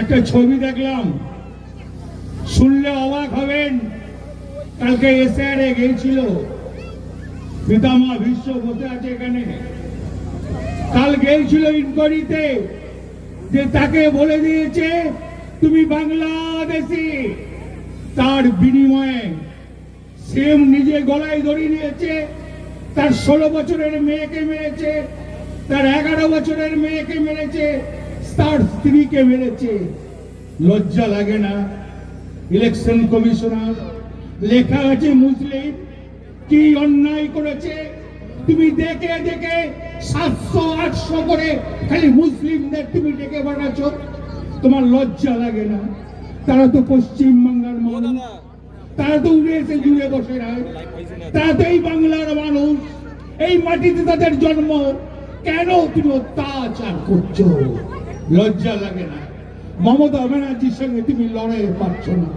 একটা ছবি দেখলাম। শুনলে অবাক হবেন, কালকে এসআরে গিয়েছিল। পিতামা বিশ্ব বসে আছে এখানে। কাল গিয়েছিল ইনকোয়ারিতে যে তাকে বলে দিয়েছে, তুমি বাংলাদেশি। তার বিনিময়ে সেম নিজে গলায় ধরে নিয়েছে, তার ষোলো বছরের মেয়েকে মেরেছে, তার এগারো বছরের মেয়েকে মেরেছে তার স্ত্রীকে মেরেছে। লজ্জা লাগে না। ইলেকশন কমিশনার, লেখা আছে মুসলিম, কি অন্যায় করেছে? তুমি দেখে দেখে সাতশো, আটশো করে খালি মুসলিমদের তুমি ডেকে পাঠাচ্ছ। তোমার লজ্জা লাগে না। তারা তো পশ্চিম মানুষ। তারা তো উড়ে এসে জুড়ে বসে নাই তারা তো এই বাংলার মানুষ। এই মাটিতে তাদের জন্ম। কেন তুমি অত্যাচার করছ? লজ্জা লাগে না। মমতা ব্যানার্জির সঙ্গে তুমি লড়াই পারছ না।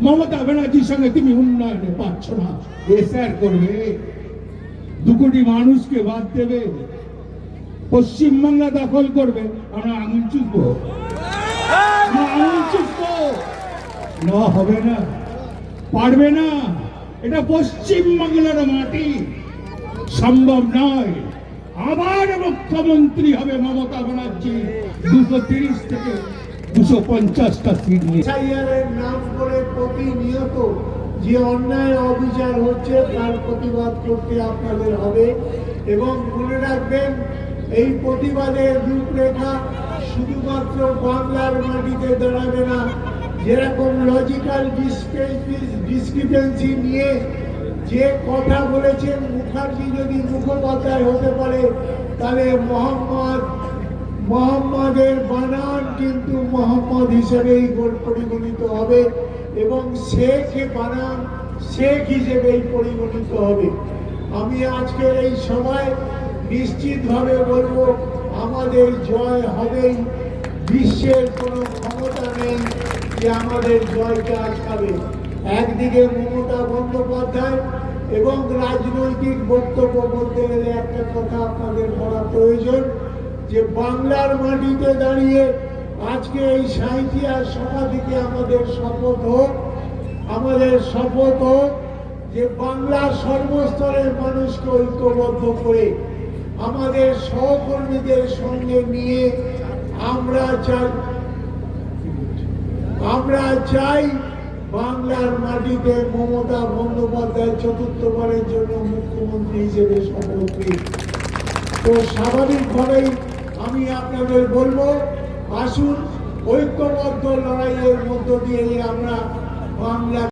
মমতা ব্যানার্জির সঙ্গে তুমি উন্নয়নে পারছ না। এসআর করবে। দু কোটি মানুষকে বাদ দেবে। পশ্চিমবাংলা দখল করবে। আমরা আঙুল আমরা আঙুল চুষবো না, হবে না। পারবে না। এটা পশ্চিমবাংলার মাটি। সম্ভব নয়। আবার মুখ্যমন্ত্রী হবে মমতা ব্যানার্জি। দুশো তিরিশ থেকে দুশো পঞ্চাশটা সিট নিয়ে। নাম করে প্রতিনিয়ত যে অন্যায় অবিচার হচ্ছে, তার প্রতিবাদ করতে আপনাদের হবে। এবং মনে রাখবেন, এই প্রতিবাদের রূপরেখা শুধুমাত্র বাংলার মাটিতে দাঁড়াবে না, যেরকম লজিক্যাল ডিসক্রিপেন্সি নিয়ে যে কথা বলেছেন মুখার্জি যদি মুখোপাধ্যায় হতে পারে, তাহলে মোহাম্মদ, মোহাম্মদের বানান কিন্তু মোহাম্মদ হিসেবেই পরিগণিত হবে এবং শেখ বানান শেখ হিসেবেই পরিগণিত হবে। আমি আজকের এই সভায় নিশ্চিতভাবে বলব, আমাদের জয় হবেই, বিশ্বের কোনো ক্ষমতা নেই যে আমাদের জয়কে আটকাবে। একদিকে মমতা বন্দ্যোপাধ্যায় এবং রাজনৈতিক বক্তব্য বলতে গেলে একটা কথা আপনাদের বলা প্রয়োজন যে বাংলার মাটিতে দাঁড়িয়ে আজকে এই সাঁইথিয়া সভা থেকে আমাদের শপথ হোক, আমাদের শপথ হোক যে বাংলার সর্বস্তরের মানুষকে ঐক্যবদ্ধ করে আমাদের সহকর্মীদের সঙ্গে নিয়ে আমরা চাই আমরা চাই বাংলার মাটিতে মমতা বন্দ্যোপাধ্যায় চতুর্থবারের জন্য মুখ্যমন্ত্রী হিসেবে শপথ তো স্বাভাবিকভাবেই আমি আপনাদের বলব, আসুন, ঐক্যবদ্ধ লড়াইয়ের মধ্য দিয়ে আমরা বাংলা